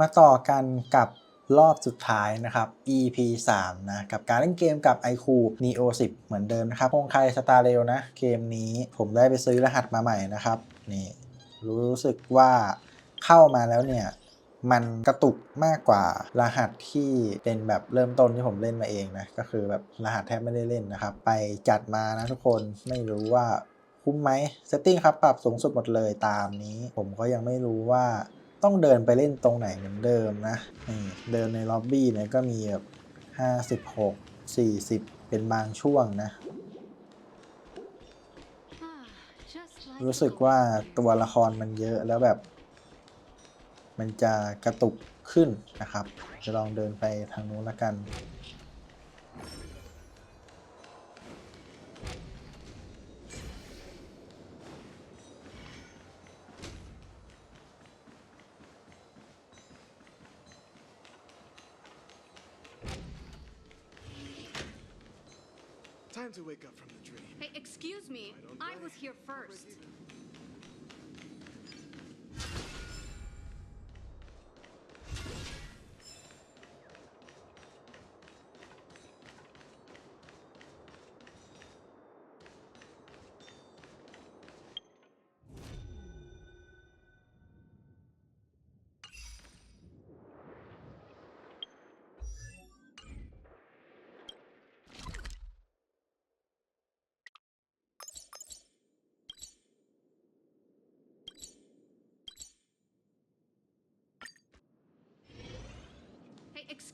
มาต่อกันกับรอบสุดท้ายนะครับ EP 3 นะ กับการเล่นเกมกับ iQ Neo 10 เหมือนเดิมนะครับคงใครสตาร์เรลนะ เกมนี้ผมได้ไปซื้อรหัสมาใหม่นะครับ นี่รู้สึกว่าเข้ามาแล้วเนี่ย มันกระตุกมากกว่ารหัสที่เป็นแบบเริ่มต้นที่ผมเล่นมาเองนะ ก็คือแบบรหัสแทบไม่ได้เล่นนะครับ ไปจัดมานะทุกคนไม่รู้ว่าคุ้มไหมเซตติ้งครับปรับสูงสุดหมดเลยตามนี้ ผมก็ยังไม่รู้ว่า ต้องเดินไปเล่นตรงไหนเหมือนเดิมนะนี่เดินในล็อบบี้เนี่ยก็มีแบบ56 40เป็นบางช่วงนะ รู้สึกว่าตัวละครมันเยอะแล้วแบบ มันจะกระตุกขึ้นนะครับ จะลองเดินไปทางนู้นละกัน excuse me. I don't I blame was here you. I'm first.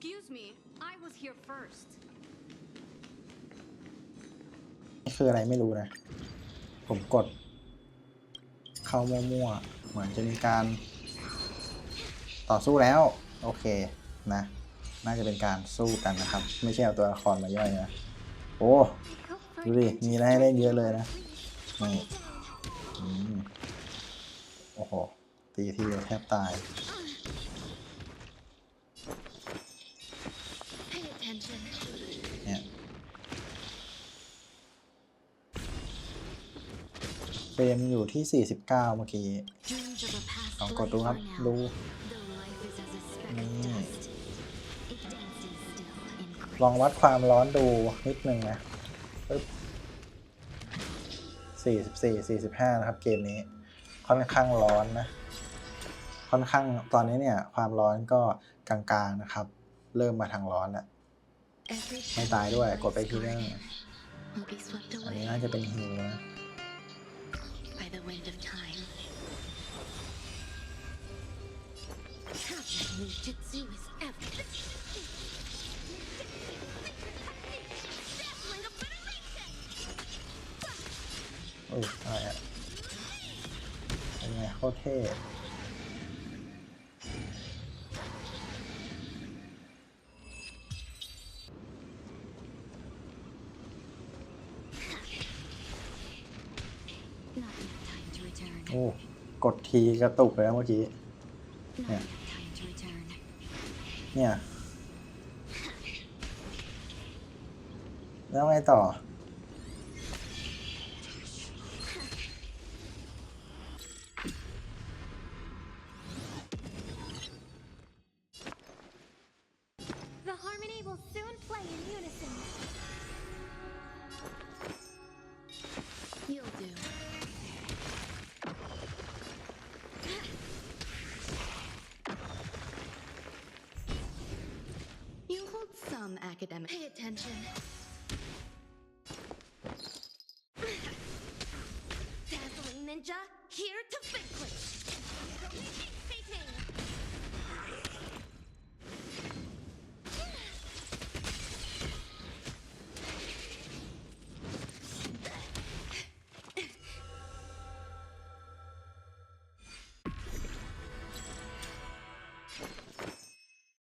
Excuse me. I was here first. คืออะไรไม่รู้นะ ผมกด เข้ามั่วๆ เหมือนจะมีการ ต่อสู้แล้ว โอเคนะ น่าจะเป็นการสู้กันนะครับ ไม่ใช่เอาตัวละครมาย่อยนะ โอ้ดูดิ มีอะไรให้เล่นเยอะเลยนะนี่โอ้โห ตีทีแทบตาย Pay attention. เนี่ยเฟรมอยู่ที่ 49 เมื่อกี้ Dreams of a past ลองกดดูครับ ดู Though life is as a speck of นี่ dust, it dances still in ลองวัดความร้อนดูนิดนึงนะปึ๊บ44 45 นะครับ เกมนี้ ค่อนข้างร้อนนะ ค่อนข้างตอนนี้เนี่ย ความร้อนก็กลางๆนะครับ เริ่มมาทางร้อนแล้ว Every ไม่ตายด้วย กดไปทีนึงอันนี้น่าจะเป็นฮิวนะโอ้ยอะไรอะเป็นไงโคตรเท่ อ้กดทีกระตุกไปแล้วเมื่อกี้ เนี่ย เนี่ย แล้วไงต่อ academic. Pay attention. Dazzling ninja, here to vanquish.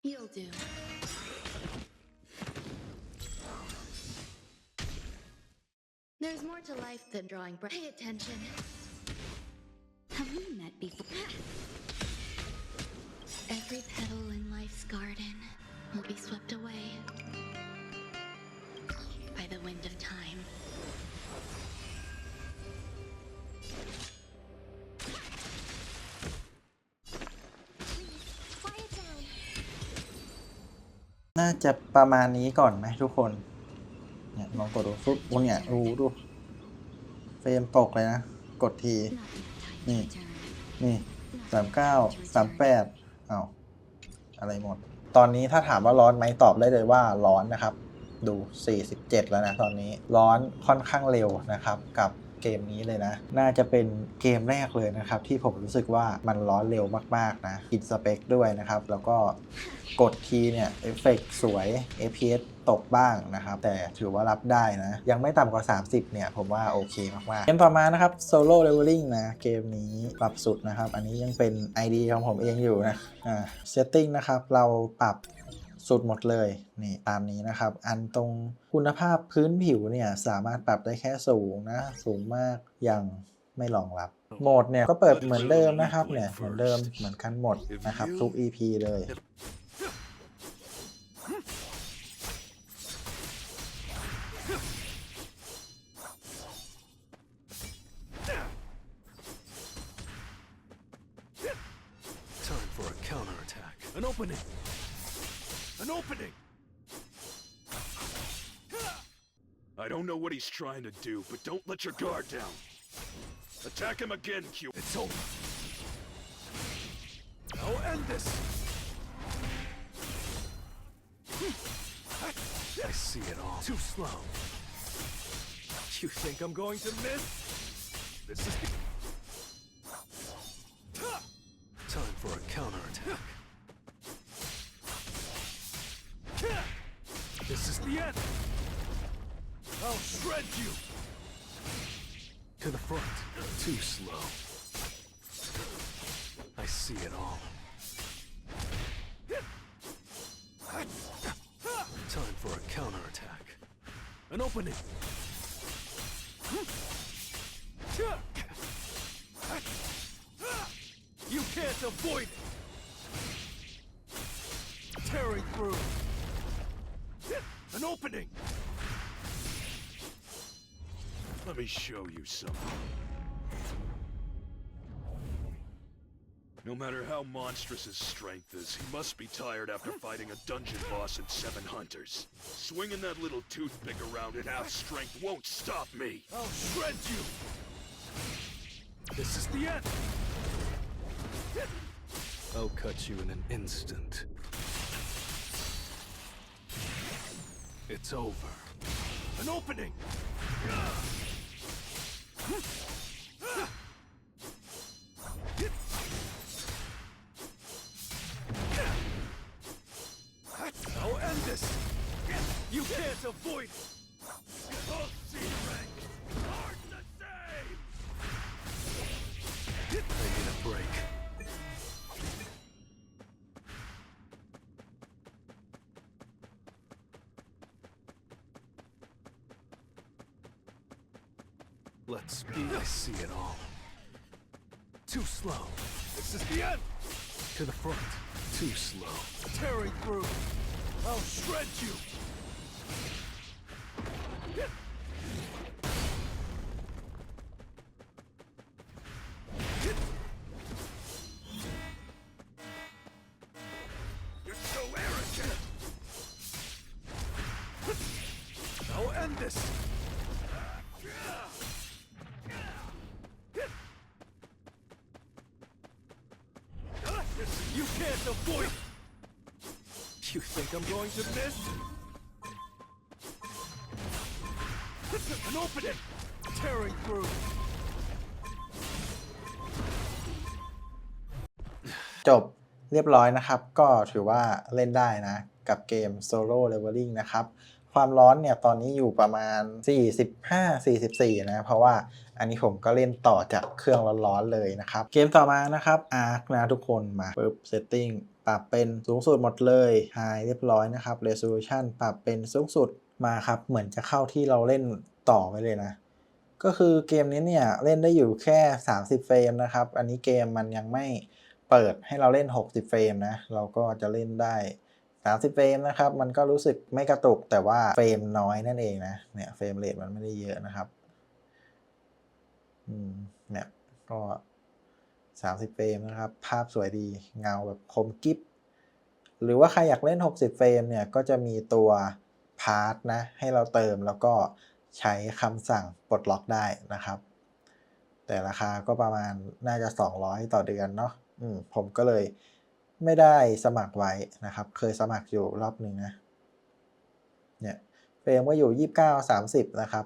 You'll do. There's more to life than drawing breath. Pay attention. Have we met before? Every petal in life's garden will be swept away by the wind of time. Quiet down. น่าจะประมาณนี้ก่อนไหมทุกคน เนี่ยลองกดดูฟุ๊บอุ้ยเนี่ยอูดูเฟรมตกเลยนะ กดที นี่ นี่สามเก้าสามแปดอ้าวอะไรหมด ตอนนี้ถ้าถามว่าร้อนไหมตอบได้เลยว่าร้อนนะครับ ดู 47 แล้วนะตอนนี้ร้อนค่อนข้างเร็วนะครับกับ เกมนี้เลยนะ น่าจะเป็นเกมแรกเลยนะครับ ที่ผมรู้สึกว่ามันร้อนเร็วมากๆนะกินสเปคด้วยนะครับ แล้วก็กดทีเนี่ยเอฟเฟกสวย APS ตกบ้างนะครับ แต่ถือว่ารับได้นะ ยังไม่ต่ำกว่า 30 เนี่ย ผมว่าโอเคมากๆเกมต่อมานะครับ Solo Leveling นะ เกมนี้ปรับสุดนะครับ อันนี้ยังเป็น ID ของผมเองอยู่นะอ่า Setting นะครับ เราปรับ สุดหมดเลยนี่ตามนี้นะครับ อันตรงคุณภาพพื้นผิวเนี่ยสามารถปรับได้แค่สูงนะ สูงมากยังไม่รองรับโหมดเนี่ยก็เปิดเหมือนเดิมนะครับเนี่ยเหมือนเดิมเหมือนกันหมดนะครับทุก EP เลย An opening! I don't know what he's trying to do, but don't let your guard down. Attack him again, Q. It's over. I'll end this. Hmm. I see it all. Too slow. You think I'm going to miss? This is the end. I'll shred you. To the front. Too slow. I see it all. Time for a counterattack. An opening. You can't avoid it. Tearing through. An opening. Let me show you something. No matter how monstrous his strength is, he must be tired after fighting a dungeon boss and seven hunters. Swinging that little toothpick around at half strength won't stop me. Oh. I'll shred you. This is the end. I'll cut you in an instant. It's over. An opening! I'll end this! You can't avoid it! Let's be. I see it all. Too slow. This is the end. To the front. Too slow. Tearing through. I'll shred you. An opening! Tearing through! จบเรียบร้อยนะครับ ก็ถือว่าเล่นได้นะ กับเกม Solo Leveling นะครับ ความร้อนเนี่ยตอนนี้อยู่ประมาณ 45-44 นะ เพราะว่าอันนี้ผมก็เล่นต่อจากเครื่องร้อนๆเลยนะครับ เกมต่อมานะครับ Ark นะทุกคนมาปึ๊บ Setting ปรับเป็นสูงสุดหมดเลย High เรียบร้อยนะครับ Resolution ปรับเป็นสูงสุด มาครับ เหมือนจะเข้าที่เราเล่นต่อไปเลยนะ ก็คือเกมนี้เนี่ยเล่นได้อยู่แค่ 30 เฟรมนะครับ อันนี้เกมมันยังไม่เปิดให้เราเล่น 60 เฟรมนะ เราก็จะเล่นได้ 30 เฟรมนะครับ มันก็รู้สึกไม่กระตุกแต่ว่าเฟรมน้อยนั่นเองนะ เนี่ยเฟรมเรทมันไม่ได้เยอะนะครับ อืม เนี่ย ก็ 30 เฟรมนะครับ ภาพสวยดี เงาแบบคมกิ๊บหรือว่าใครอยากเล่น 60 เฟรมเนี่ย ก็จะมีตัว พาร์ทนะให้เราเติมแล้วก็ใช้คำสั่งปลดล็อกได้นะครับ แต่ราคาก็ประมาณน่าจะ 200 ต่อเดือนเนาะอืมผมก็เลยไม่ได้สมัครไว้นะครับ เคยสมัครอยู่รอบหนึ่งนะเนี่ยเฟรมก็อยู่ 29 30 นะครับ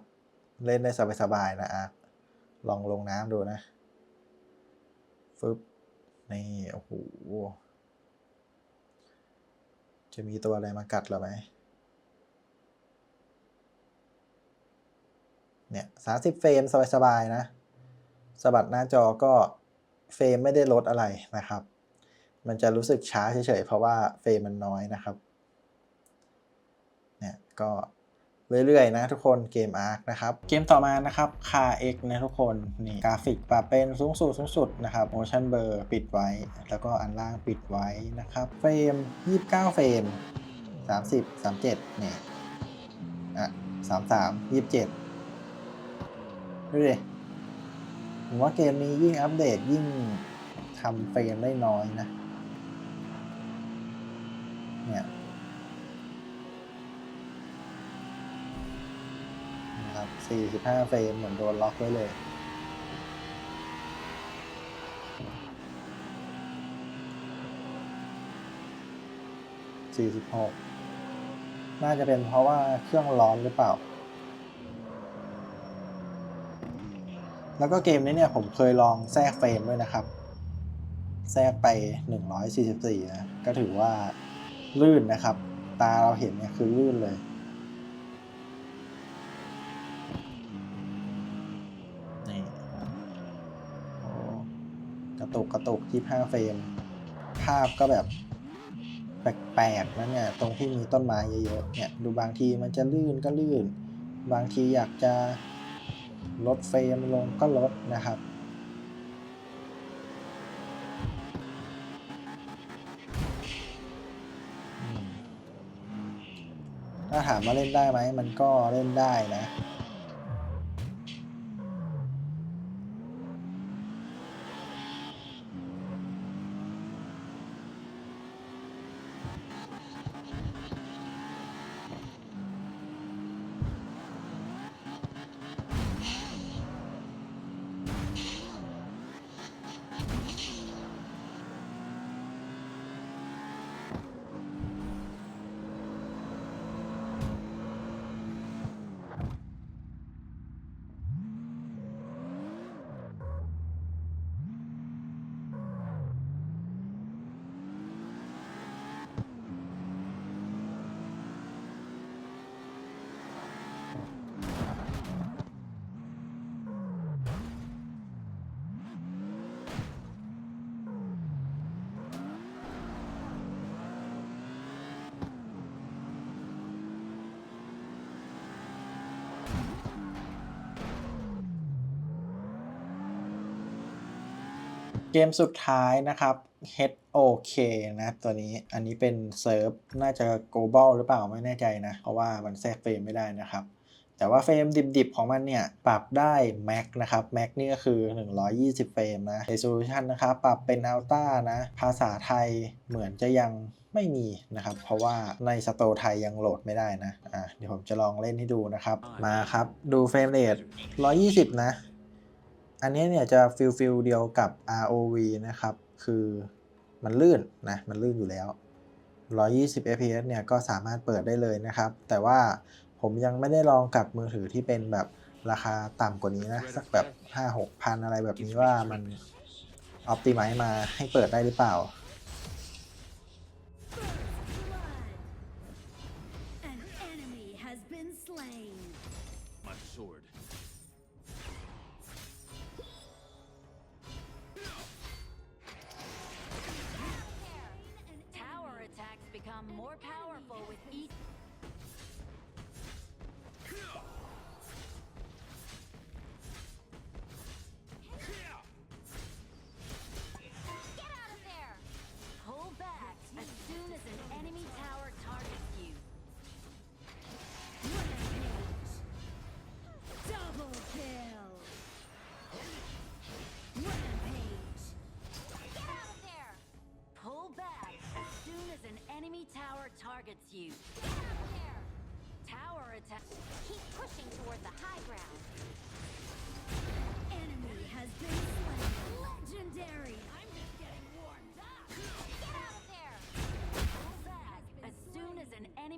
เล่นได้สบายๆนะอาร์คลองลงน้ำดูนะฟึบนี่ โอ้โห จะมีตัวอะไรมากัดเราไหม เนี่ยสาสิบเฟรมสบายๆนะสะบัดหน้าจอก็เฟรมไม่ได้ลดอะไรนะครับ มันจะรู้สึกช้าเฉยๆ เพราะว่าเฟรมมันน้อยนะครับ เนี่ยก็เรื่อยๆ นะทุกคนเกมอาร์คนะครับ เกมต่อมานะครับ Car X นะทุกคนนี่กราฟิกปรับเป็นสูงสุดสูงสุดนะครับ motion blur ปิดไว้ แล้วก็อันล่างปิดไว้นะครับเฟรม 29 เฟรม 30 37เนี่ยอะ33 27 ดูดิผมว่าเกมนี้ยิ่งอัปเดตยิ่งทำเฟรมได้น้อยนะ เนี่ยนะครับ45 เฟรมเหมือนโดนล็อกไว้เลย 46 น่าจะเป็นเพราะว่าเครื่องร้อนหรือเปล่า แล้วก็เกมนี้เนี่ยผมเคยลองแทรกเฟรมด้วยนะครับ แทรกไป 144 นะ ก็ถือว่าลื่นนะครับ ตาเราเห็นเนี่ยคือลื่นเลย นี่โอ้กระตุกกระตุก 25 เฟรม ภาพก็แบบแปลกๆนะเนี่ยตรงที่มีต้นไม้เยอะๆเนี่ยดูบางทีมันจะลื่นก็ลื่น บางทีอยากจะ ลดเฟรมลงก็ลดนะครับ ถ้าถามว่าเล่นได้ไหม มันก็เล่นได้นะ เกมสุดท้ายนะครับ HOK นะตัวนี้อันนี้เป็นเซิร์ฟน่าจะ global หรือเปล่าไม่แน่ใจนะ เพราะว่ามันแทรกเฟรมไม่ได้นะครับ แต่ว่าเฟรมดิบๆ ของมันเนี่ย ปรับได้ Max นะครับ Max นี่ก็คือ 120 เฟรมนะ Resolution นะครับ ปรับเป็น Ultra นะ ภาษาไทยเหมือนจะยังไม่มีนะครับ เพราะว่าในสโตร์ไทยยังโหลดไม่ได้นะอะเดี๋ยวผมจะลองเล่นให้ดูนะครับ มาครับ ดูเฟรมเรท120 นะ อันนี้เนี่ยจะฟิลฟิลเดียวกับ ROV นะครับ คือมันลื่นนะมันลื่นอยู่แล้ว 120 fps เนี่ยก็สามารถเปิดได้เลยนะครับ แต่ว่าผมยังไม่ได้ลองกับมือถือที่เป็นแบบราคาต่ำกว่านี้นะ สักแบบ 5-6พันอะไรแบบนี้ว่ามันออ t ติ i z e มาให้เปิดได้หรือเปล่า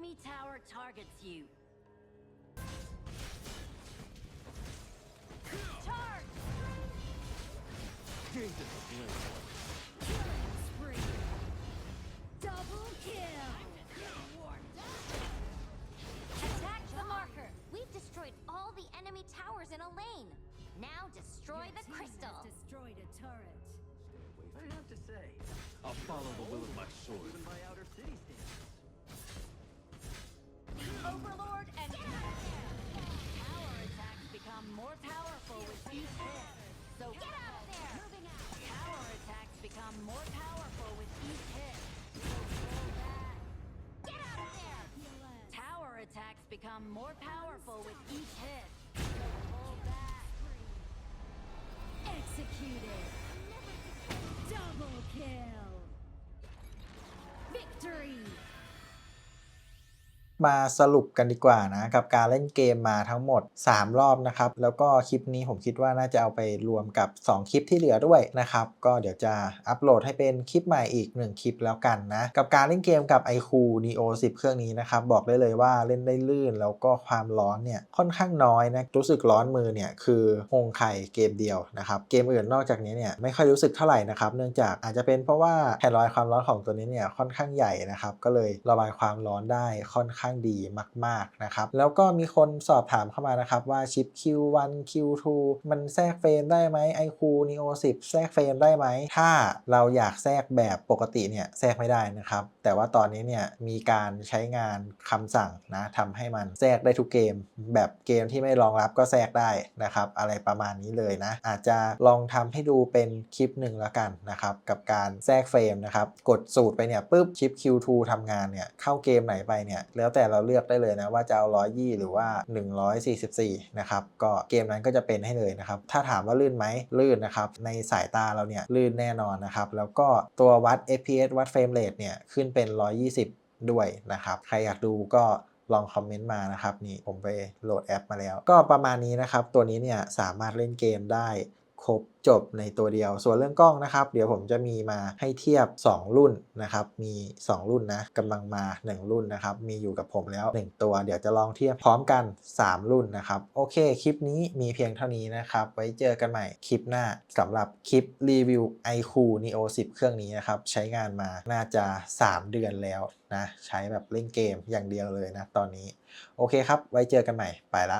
enemy tower targets you. Charge! Gained in the blink. Killing spree. Double kill. I'm just getting warmed up. Attack the marker! We've destroyed all the enemy towers in a lane. Now destroy Your the team crystal. Has destroyed a turret. I have to say, I'll follow the will of my sword. even my outer city stands. Overlord and Tower attacks become more powerful with each hit. So get out of there! Moving out. Tower attacks become more powerful with each hit. So pull back. Get out of there! PLS. Tower attacks become more powerful with each hit. So pull back. Executed. Double kill. Victory. มาสรุปกันดีกว่านะ กับการเล่นเกมมาทั้งหมด 3 รอบนะครับ แล้วก็คลิปนี้ผมคิดว่าน่าจะเอาไปรวมกับ 2 คลิปที่เหลือด้วยนะครับ ก็เดี๋ยวจะอัปโหลดให้เป็นคลิปใหม่อีก 1 คลิปแล้วกันนะ กับการเล่นเกมกับ i q Neo 10 เครื่องนี้นะครับ บอกได้เลยว่าเล่นได้ลื่น แล้วก็ความร้อนเนี่ยค่อนข้างน้อยนะรู้สึกร้อนมือเนี่ยคือฮงไข่เกมเดียวนะครับเกมอื่นนอกจากนี้เนี่ยไม่ค่อยรู้สึกเท่าไหร่นะครับเนื่องจากอาจจะเป็นเพราะว่าแผ่นระบายความร้อนของตัวนี้เนี่ยค่อนข้างใหญ่นะครับก็เลยระบายความร้อนได้ค่อนข้างดีมาก ๆ นะครับ แล้วก็มีคนสอบถามเข้ามานะครับว่าชิป Q1 Q2 มันแทรกเฟรมได้ไหม iQ Neo 10 แทรกเฟรมได้ไหม ถ้าเราอยากแทรกแบบปกติเนี่ยแทรกไม่ได้นะครับ แต่ว่าตอนนี้เนี่ยมีการใช้งานคำสั่งนะทำให้มันแทรกได้ทุกเกม แบบเกมที่ไม่รองรับก็แทรกได้นะครับ อะไรประมาณนี้เลยนะ อาจจะลองทำให้ดูเป็นคลิปหนึ่งแล้วกันนะครับ กับการแทรกเฟรมนะครับ กดสูตรไปเนี่ยปุ๊บชิป Q2 ทำงานเนี่ยเข้าเกมไหนไปเนี่ยแล้วแต่แต่เราเลือกได้เลยนะว่าจะเอา120 หรือว่า 144 นะครับ ก็เกมนั้นก็จะเป็นให้เลยนะครับ ถ้าถามว่าลื่นไหมลื่นนะครับ ในสายตาเราเนี่ยลื่นแน่นอนนะครับ แล้วก็ตัววัด FPS วัดเฟรมเรทเนี่ยขึ้นเป็น 120 ด้วยนะครับ ใครอยากดูก็ลองคอมเมนต์มานะครับนี่ผมไปโหลดแอปมาแล้ว ก็ประมาณนี้นะครับ ตัวนี้เนี่ยสามารถเล่นเกมได้ ครบจบในตัวเดียว ส่วนเรื่องกล้องนะครับ เดี๋ยวผมจะมีมาให้เทียบ 2 รุ่นนะครับ มี 2 รุ่นนะกำลังมา 1 รุ่นนะครับ มีอยู่กับผมแล้ว 1 ตัว เดี๋ยวจะลองเทียบพร้อมกัน 3 รุ่นนะครับ โอเค คลิปนี้มีเพียงเท่านี้นะครับ ไว้เจอกันใหม่คลิปหน้าสำหรับคลิปรีวิว iQOO Neo 10 เครื่องนี้นะครับ ใช้งานมาน่าจะ 3 เดือนแล้วนะ ใช้แบบเล่นเกมอย่างเดียวเลยนะตอนนี้ โอเคครับ ไว้เจอกันใหม่ ไปละ